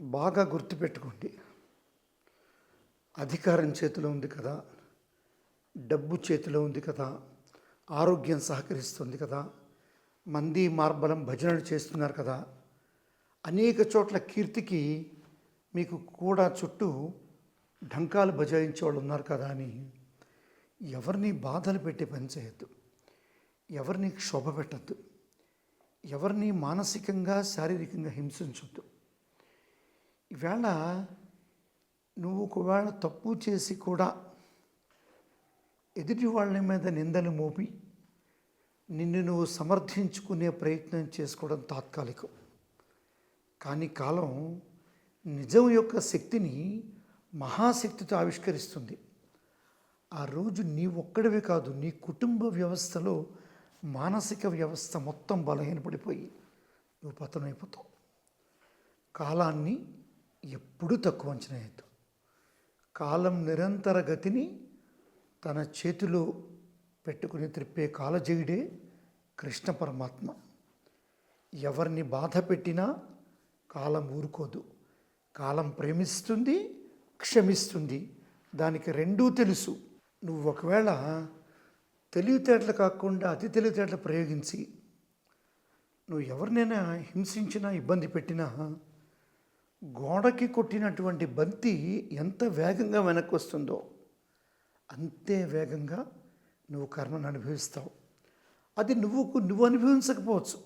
బాగా గుర్తుపెట్టుకోండి. అధికారం చేతిలో ఉంది కదా డబ్బు చేతిలో ఉంది కదా ఆరోగ్యం సహకరిస్తుంది కదా మంది మార్బలం భజనలు చేస్తున్నారు కదా అనేక చోట్ల కీర్తికి మీకు కూడా చుట్టూ ఢంకాలు బజాయించే వాళ్ళు ఉన్నారు కదా అని ఎవరిని బాధలు పెట్టి పనిచేయద్దు ఎవరిని క్షోభ పెట్టద్దు. ఎవరిని మానసికంగా శారీరకంగా హింసించొద్దు. ఈవేళ నువ్వు ఒకవేళ తప్పు చేసి కూడా ఎదుటి వాళ్ళ మీద నిందలు మోపి నిన్ను నువ్వు సమర్థించుకునే ప్రయత్నం చేసుకోవడం తాత్కాలికం. కానీ కాలం నిజం యొక్క శక్తిని మహాశక్తితో ఆవిష్కరిస్తుంది. ఆ రోజు నీ ఒక్కడివే కాదు నీ కుటుంబ వ్యవస్థలో మానసిక వ్యవస్థ మొత్తం బలహీనపడిపోయి నువ్వు పతనమైపోతావు. కాలాన్ని ఎప్పుడూ తక్కువ అంచనా వేయద్దు. కాలం నిరంతర గతిని తన చేతిలో పెట్టుకుని త్రిప్పే కాలజయుడే కృష్ణ పరమాత్మ. ఎవరిని బాధ పెట్టినా కాలం ఊరుకోదు. కాలం ప్రేమిస్తుంది క్షమిస్తుంది. దానికి రెండూ తెలుసు. నువ్వు ఒకవేళ తెలివితేటలు కాకుండా అతి తెలివితేటలు ప్రయోగించి నువ్వు ఎవరినైనా హింసించినా ఇబ్బంది పెట్టినా గోడకి కొట్టినటువంటి బంతి ఎంత వేగంగా వెనక్కి వస్తుందో అంతే వేగంగా నువ్వు కర్మను అనుభవిస్తావు. అది నువ్వు నువ్వు అనుభవించకపోవచ్చు.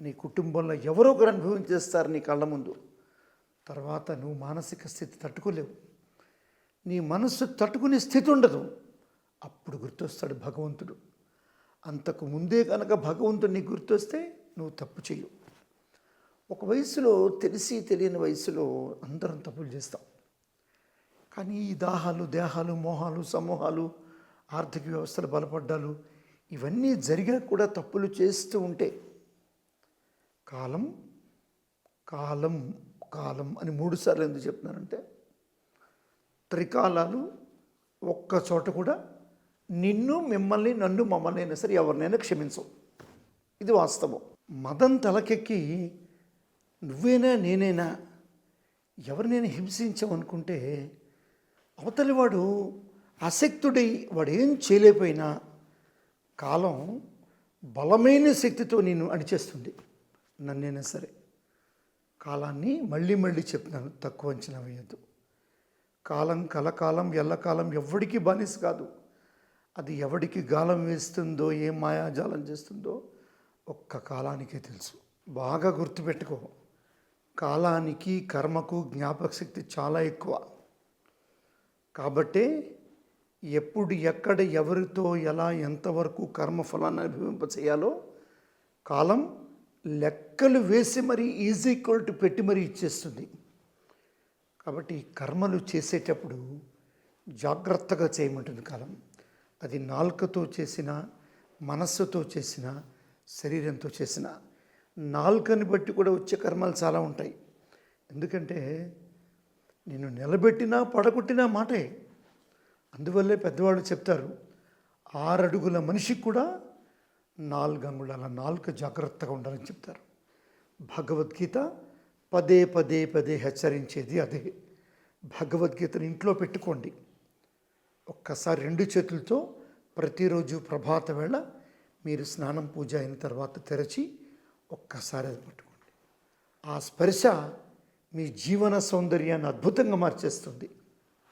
నీ కుటుంబంలో ఎవరో ఒకరు అనుభవించేస్తారు నీ కళ్ళ ముందు. తర్వాత నువ్వు మానసిక స్థితి తట్టుకోలేవు. నీ మనస్సు తట్టుకునే స్థితి ఉండదు. అప్పుడు గుర్తొస్తాడు భగవంతుడు. అంతకు ముందే కనుక భగవంతుడు నీకు గుర్తొస్తే నువ్వు తప్పు చేయవు ఒక వయసులో తెలిసి తెలియని వయసులో అందరం తప్పులు చేస్తాం. కానీ ఈ దాహాలు దేహాలు మోహాలు సమూహాలు ఆర్థిక వ్యవస్థలు బలపడ్డాలు ఇవన్నీ జరిగినా కూడా తప్పులు చేస్తూ ఉంటే కాలం కాలం కాలం అని మూడుసార్లు ఎందుకు చెప్తున్నానంటే త్రికాలాలు ఒక్క చోట కూడా నిన్ను మిమ్మల్ని నన్ను మమ్మల్ని అయినా సరే ఎవరినైనా క్షమించవు. ఇది వాస్తవం. మదం తలకెక్కి నువ్వేనా నేనైనా? ఎవరినైనా హింసించామనుకుంటే అవతలి వాడు అశక్తుడై వాడు ఏం చేయలేకపోయినా కాలం బలమైన శక్తితో నేను అణిచేస్తుంది. నన్నైనా సరే. కాలాన్ని మళ్ళీ మళ్ళీ చెప్తున్నాను తక్కువ అంచనా వేయద్దు. కాలం కలకాలం ఎల్లకాలం ఎవడికి బానిస కాదు. అది ఎవడికి గాలం వేస్తుందో ఏ మాయాజాలం చేస్తుందో ఒక్క కాలానికే తెలుసు. బాగా గుర్తుపెట్టుకో. కాలానికి కర్మకు జ్ఞాపక శక్తి చాలా ఎక్కువ. కాబట్టే ఎప్పుడు ఎక్కడ ఎవరితో ఎలా ఎంతవరకు కర్మఫలాన్ని అనుభవింప చేయాలో కాలం లెక్కలు వేసి మరీ ఈజీ ఈక్వల్ టు పెట్టి మరీ ఇచ్చేస్తుంది. కాబట్టి కర్మలు చేసేటప్పుడు జాగ్రత్తగా చేయమంటుంది కాలం. అది నాలుకతో చేసిన మనస్సుతో చేసిన శరీరంతో చేసిన నాలుకని బట్టి కూడా వచ్చే కర్మలు చాలా ఉంటాయి. ఎందుకంటే నేను నిలబెట్టినా పడగొట్టినా మాటే. అందువల్లే పెద్దవాళ్ళు చెప్తారు ఆరడుగుల మనిషికి కూడా నాలుగు అంగుళాల నాలుక జాగ్రత్తగా ఉండాలని చెప్తారు. భగవద్గీత పదే పదే పదే హెచ్చరించేది అదే. భగవద్గీతను ఇంట్లో పెట్టుకోండి. ఒక్కసారి రెండు చేతులతో ప్రతిరోజు ప్రభాత వేళ మీరు స్నానం పూజ అయిన తర్వాత తెరచి ఒక్కసారి అది పట్టుకోండి. ఆ స్పర్శ మీ జీవన సౌందర్యాన్ని అద్భుతంగా మార్చేస్తుంది.